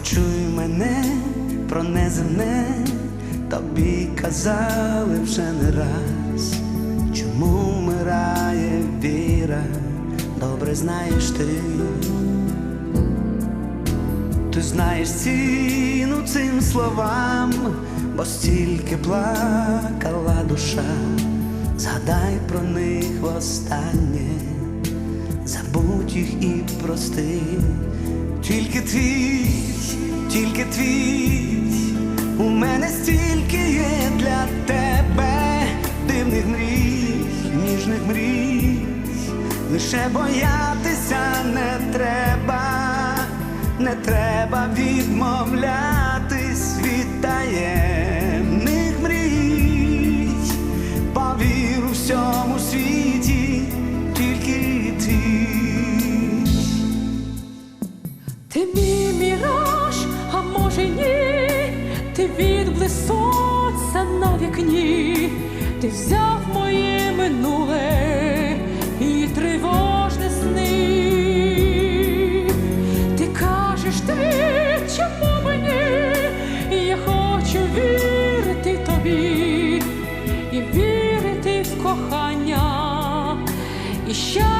Почуй мене про неземне, тобі казали вже не раз, чому вмирає віра, добре знаєш ти. Ти знаєш ціну цим словам, бо стільки плакала душа, згадай про них востаннє, забудь їх і прости, тільки твій, тільки твій, у мене стільки є для тебе. Дивних мрій, ніжних мрій, лише боятися не треба. Не треба відмовлятись відблиск на вікні, ти взяв моє минуле і тривожне сни. Ти кажеш ти, чому мені, я хочу вірити тобі і вірити в кохання і щастя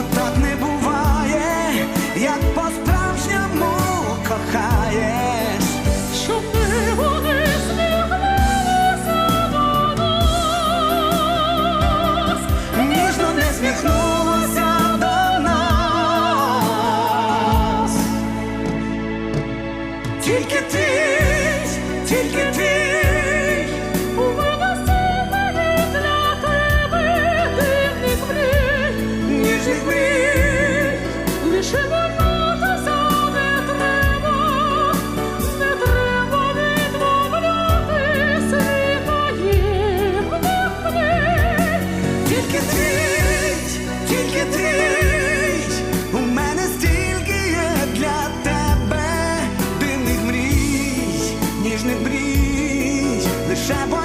твій, мрій,